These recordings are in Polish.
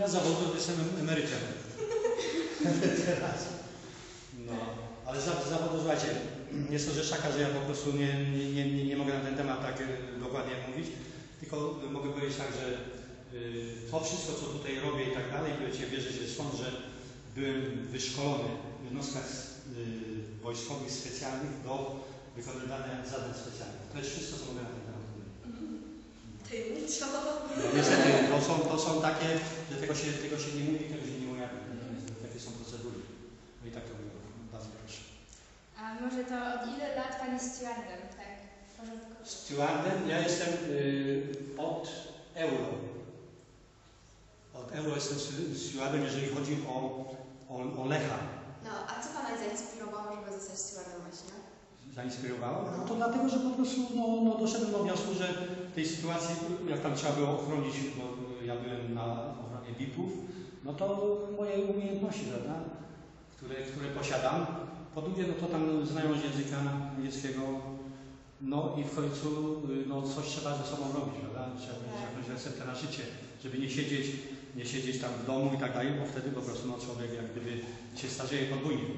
Ja zawodowo jestem emerytem. Teraz. No, ale za, zawodu, słuchajcie, jest to rzecz taka, że ja po prostu nie, nie, nie, nie, mogę na ten temat tak e, dokładnie mówić, tylko mogę powiedzieć tak, że y, to wszystko, co tutaj robię i tak dalej, wiecie, wierzę się stąd, że byłem wyszkolony w jednostkach y, wojskowych specjalnych do wykonywania zadań specjalnych. To jest wszystko, co mogę na ten temat powiedzieć. Tajemniczo. No, niestety, to są, to są takie, że tego się, tego się nie mówi, tego się nie ujawnia. Takie są procedury. No i tak to wygląda. Bardzo proszę. A może to od ile lat Pan jest stewardem, tak? Stewardem ja jestem y, od euro. Od euro jestem stewardem, jeżeli chodzi o, o, o Lecha. No, a co Pana zainspirowało, żeby zostać stewardem właśnie? zainspirowało? No to dlatego, że po prostu no, no, doszedłem do wniosku, że w tej sytuacji, jak tam trzeba było ochronić, bo ja byłem na ochronie VIP-ów, no to moje umiejętności, prawda, które, które posiadam. Po drugie, no to tam znajomość języka niemieckiego, no i w końcu y, no, coś trzeba ze sobą robić, prawda? Trzeba mieć jakąś receptę na życie, żeby nie siedzieć, nie siedzieć tam w domu i tak dalej, bo wtedy po prostu no, człowiek jak gdyby się starzeje podwójnie.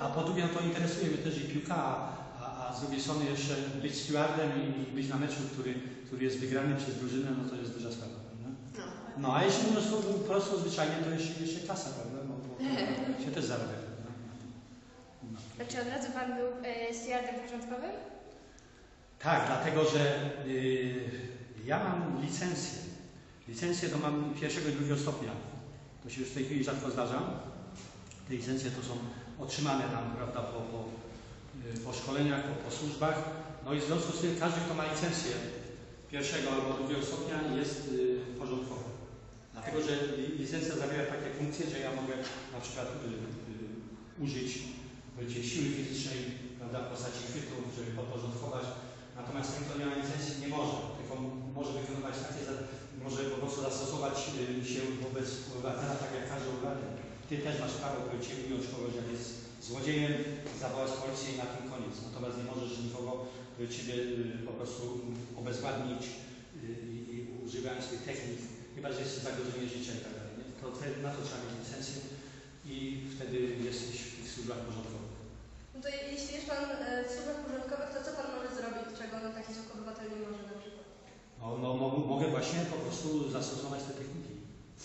A po drugie, no to interesuje mnie też i piłka, a, a, z drugiej strony jeszcze być stewardem i, być na meczu, który, który jest wygrany przez drużynę, no to jest duża sprawa? No. A jeśli po prostu prosto, zwyczajnie, to jeszcze, jeszcze kasa, prawda? No, bo się też zarabia, prawda? No. To czy od razu Pan był e, stewardem porządkowym? Tak, dlatego że y, ja mam licencję. Licencję to mam pierwszego i drugiego stopnia. To się już w tej chwili rzadko zdarza. Te licencje to są otrzymane tam, prawda, po, po, y, po szkoleniach, po, po służbach. No i w związku z tym każdy, kto ma licencję pierwszego albo drugiego stopnia jest y, porządkowy. Dlatego, że li- licencja zawiera takie funkcje, że ja mogę na przykład y, y, użyć będzie siły fizycznej, prawda, w postaci chwytów, żeby podporządkować. Natomiast ten, kto nie ma licencji, nie może, tylko może wykonywać takie, może po prostu zastosować y, się wobec obywatela, tak jak każdy obywatel. Ty też masz prawo powiedzieć, ująć kogoś, jak jest złodziejem, zawołać policję i na tym koniec. Natomiast nie możesz nikogo ciebie y, po prostu obezwładnić y, i używając tych technik, chyba że jest zagrożenie życia i tak dalej. nie? To wtedy na to trzeba mieć licencję i wtedy jesteś w tych służbach porządkowych. No to je- jeśli jest Pan e, w służbach porządkowych, to co Pan może zrobić, czego no, taki zwykły obywatel nie może na przykład? No, no, mo- mogę właśnie po prostu zastosować te techniki,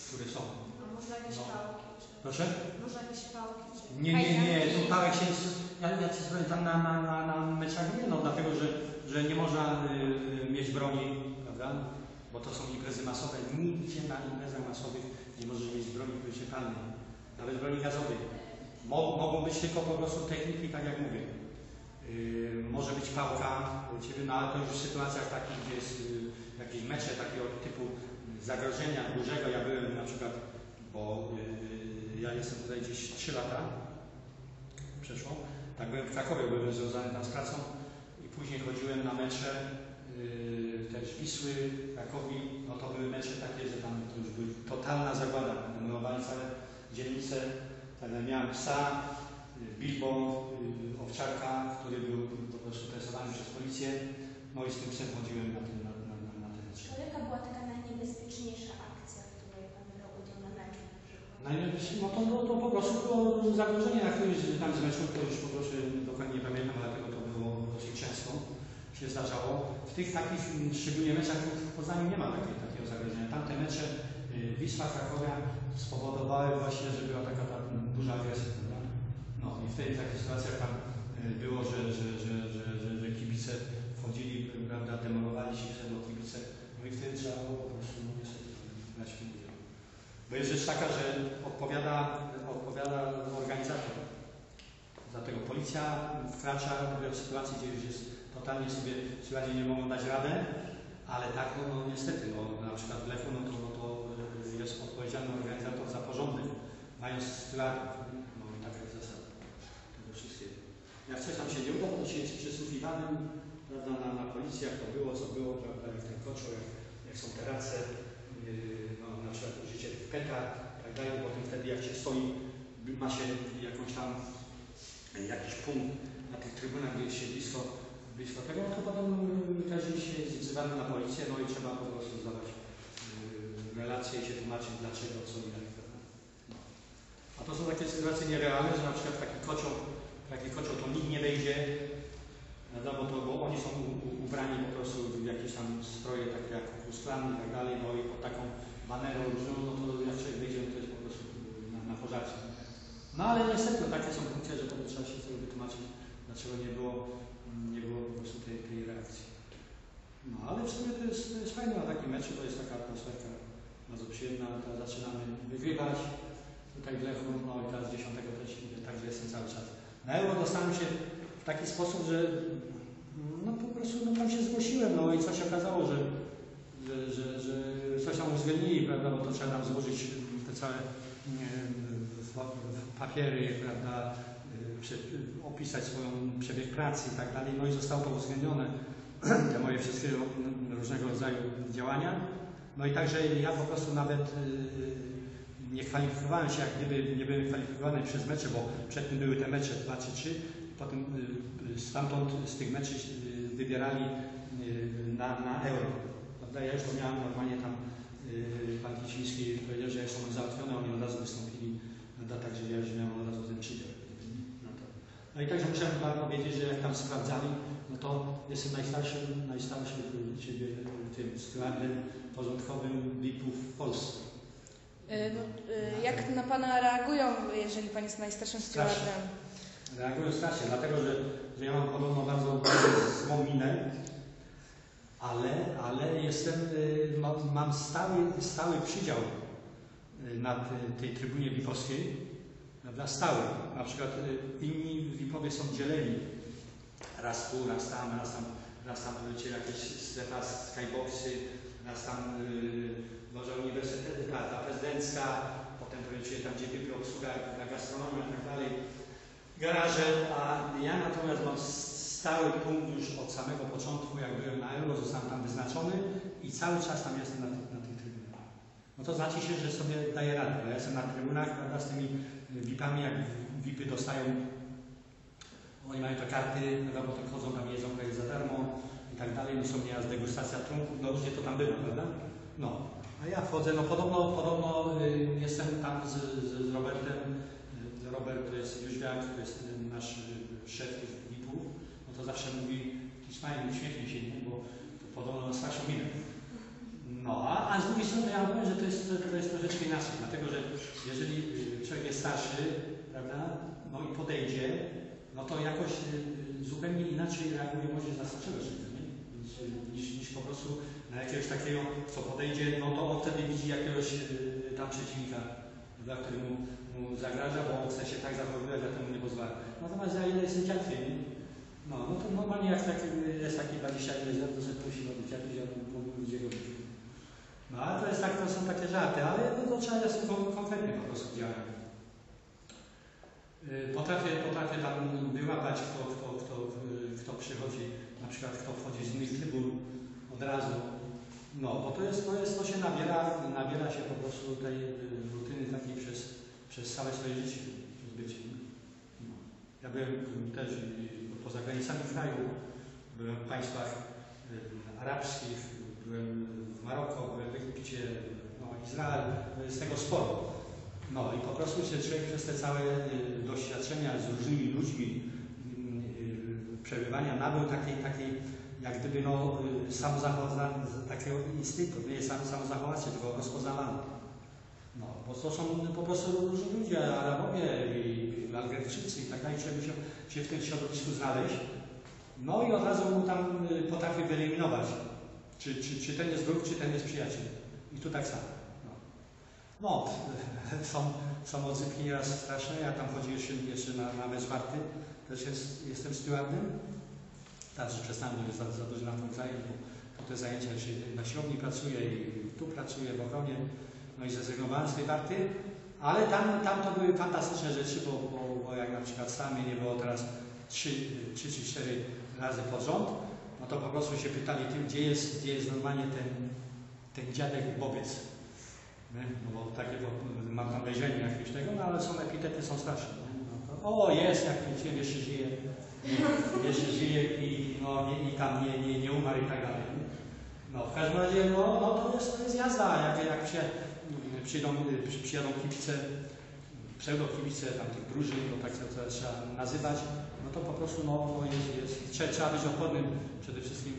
które są. A można jakieś No. pałki? Czy... Proszę? Można jakieś pałki? Czy... Nie, nie, nie, tu pałek się, ja, ja ci powiem, tam na, na, na, na meczach nie, no dlatego, że, że nie można y, mieć broni, prawda? Bo to są imprezy masowe. Nigdzie na imprezach masowych nie możesz mieć broni palnej, nawet broni gazowej. Mo, mogą być tylko po prostu techniki, tak jak mówię. Yy, może być pałka Ciebie, no ale to już w sytuacjach takich, gdzie jest yy, jakieś mecze takiego typu zagrożenia dużego. Ja byłem na przykład, bo yy, ja jestem tutaj gdzieś 3 lata, przeszło, tak byłem w Krakowie, byłem związany tam z pracą i później chodziłem na mecze też Wisły, Krakowi, no to były mecze takie, że tam to już była totalna zagłada, demolowali całe dzielnice, tak, miałem psa, Bilbo, y, owczarka, który był po prostu testowany przez policję. No i z tym psem chodziłem na, tym, na, na, na, na te mecze. Jaka była taka najniebezpieczniejsza akcja, w której Pan brał udział na meczu no to, to, to po prostu było zagrożenie na którymś tam z meczów, to już po prostu dokładnie nie pamiętam, ale tego to było dosyć często się zdarzało. W tych takich mm, szczególnie meczach w Poznaniu nie ma takiej, takiego zagrożenia. Tamte mecze y, Wisła, Krakowia spowodowały właśnie, że była taka ta duża agresja? No i w tej takich sytuacjach tam y, było, że, że, że, że, że, że kibice wchodzili, prawda, demolowali się przed kibice, no i wtedy trzeba było po prostu no, niestety brać w udział. Bo jest rzecz taka, że odpowiada, odpowiada organizator. Dlatego policja wkracza w sytuacji, gdzie już jest totalnie sobie słuchajcie, nie mogą dać radę, ale tak, no, no niestety, no, na przykład w Lechu, no to, no to jest odpowiedzialny organizator za porządek, mając stewardów. No i taka jest zasada tego wszystkiego. Jak coś tam się nie uda, to się jest przysłuchiwanym, prawda, na, na policję, jak to było, co było, prawda, jak ten kocioł, jak, jak są te race, yy, no, na przykład użycie peta, tak dalej, potem wtedy jak się stoi, ma się jakąś tam jakiś punkt na tych trybunach, gdzie się blisko, blisko tego, no to potem się jest wzywany na policję, no i trzeba po prostu zdawać yy, relacje i się tłumaczyć dlaczego, co i jak. A to są takie sytuacje nierealne, że na przykład taki kocioł, taki kocioł to nikt nie wejdzie, prawda, bo, to, bo oni są u, u, ubrani po prostu w jakieś tam stroje takie jak szklane i tak dalej, no i pod taką banerą różną, no to jak człowiek wyjdzie, no to jest po prostu na, na pożarcie. No ale niestety takie są funkcje, że potem trzeba się sobie wytłumaczyć, dlaczego nie było, nie było po prostu tej, tej reakcji. No ale sumie to jest, to jest fajne na takim meczu, to jest taka atmosferka bardzo przyjemna, teraz zaczynamy wygrywać. Tutaj w Lechu, no i teraz 10 też także jestem cały czas. Na Euro. Dostałem się w taki sposób, że no po prostu no, tam się zgłosiłem, no i co się okazało, że, że, że, że coś tam uwzględnili, prawda, bo to trzeba tam złożyć te całe nie, papiery, prawda, y, opisać swoją przebieg pracy i tak dalej, no i zostało to uwzględnione, te moje wszystkie mm, różnego rodzaju działania. No i także ja po prostu nawet y, nie kwalifikowałem się, jak gdyby nie byłem kwalifikowany przez mecze, bo przed tym były te mecze 2 czy 3, potem y, y, stamtąd z tych meczy y, wybierali y, na, na euro. Ja już to miałem normalnie tam, y, pan Kiciński powiedział, że ja jestem załatwiony, oni od razu wystąpili, prawda? także ja już miałem od razu ten przydział. No, i także muszę chyba powiedzieć, że jak tam sprawdzali, no to jestem najstarszym, najstarszym ciebie, tym stewardem porządkowym VIP-ów w Polsce. Y, no, y, Jak na Pana reagują, jeżeli Pan jest najstarszym stewardem? Reagują strasznie, dlatego że, że ja mam podobno bardzo złą minę, ale, ale jestem, y, mam, mam stały, stały przydział na tej trybunie VIP-owskiej, prawda, stały. Na przykład y, inni VIP-owie są dzieleni raz tu, raz tam, raz tam, raz tam wiecie, jakieś strefa skyboxy, raz tam y, loża uniwersytetu, ta, ta prezydencka, potem wiecie, tam gdzie VIP obsługa, ta gastronomia i tak dalej garaże, a ja natomiast mam stały punkt już od samego początku, jak byłem na Euro, zostałem tam wyznaczony i cały czas tam jestem na, trybunach. No to znaczy się, że sobie daję radę, ja jestem na trybunach, prawda, z tymi VIP-ami, jak VIP-y dostają, oni mają te karty, prawda, potem chodzą tam, jedzą prawie za darmo i tak dalej, no są nieraz degustacja trunków, no różnie to tam bywa, prawda? No, a ja wchodzę, no podobno, podobno y, jestem tam z, z, z Robertem, y, Robert to jest Jóźwiak, to jest y, nasz y, szef VIP-ów, no to zawsze mówi, Ismail, uśmiechnij się, nie? bo podobno ma starszą minę. No, a, a z drugiej strony ja powiem, że to jest, to jest troszeczkę inaczej, dlatego że jeżeli y, człowiek jest starszy, prawda, no i podejdzie, no to jakoś y, zupełnie inaczej reaguje może na starszego człowieka? Niż, niż, po prostu na jakiegoś takiego, co podejdzie, no to on wtedy widzi jakiegoś y, tam przeciwnika, prawda, który mu, mu zagraża, bo chce się tak zachowywać, temu nie pozwala. Natomiast ja ile jestem dziadkiem, no, no to normalnie jak taki, jest taki 20 lat, to sobie prosi o dziadki, ja bym mógł ludzie go. No ale to jest tak, to są takie żarty, ale no, trzeba jest kon- konkretnie po prostu działać. Y, Potrafię, potrafię tam wyłapać, kto, kto, kto, kto przychodzi, na przykład kto wchodzi z innych trybun od razu. No, bo to jest, to jest, to się nabiera, nabiera się po prostu tej y, rutyny takiej przez, przez całe swoje życie, przez bycie. No. Ja byłem też y, poza granicami kraju, byłem w państwach arabskich, Egipcie, no, Izrael, to jest tego sporo. No i po prostu się człowiek przez te całe y, doświadczenia z różnymi ludźmi, y, y, przebywania nabył takiej, takiej jak gdyby no, y, takiego instynktu, nie jest sam, samozachowawczy, tylko rozpoznawanie. No, bo to są po prostu różni ludzie, Arabowie i Algeryjczycy i tak dalej, trzeba się, się w tym środowisku znaleźć. No i od razu mu tam y, potrafi wyeliminować, czy, czy, czy ten jest wróg, czy ten jest przyjaciel. I tu tak samo. No, no są, są odzytki nieraz straszne. Ja tam chodziłem jeszcze, jeszcze na, na mecz warty, też jest, jestem stewardem. Przestałem, bo jest za, za dużo na tym zajęć, bo te zajęcia jeszcze na siłowni pracuję i tu pracuję w ochronie. No i zrezygnowałem z tej warty, ale tam, tam to były fantastyczne rzeczy, bo, bo, bo jak na przykład sami nie było teraz trzy, trzy czy cztery razy pod rząd, no to po prostu się pytali tym, gdzie jest, gdzie jest normalnie ten, ten dziadek Bobiec. No bo takie, bo mam tam wejrzenie jakieś tego, no ale są epitety, są starsze. No to, o, jest, jak kręciłem, jeszcze żyje, nie, jeszcze żyje i, no, nie, i tam nie, nie, nie umarł i tak dalej. No, w każdym razie, no, no to, jest, to jest jazda. Jak, jak się, mm, przyjdą, y, przy- przyjadą kibice, pseudo-kibice tam tych drużyn, no tak to, trzeba nazywać, no to po prostu no, to jest, jest, trzeba, trzeba być odpornym przede wszystkim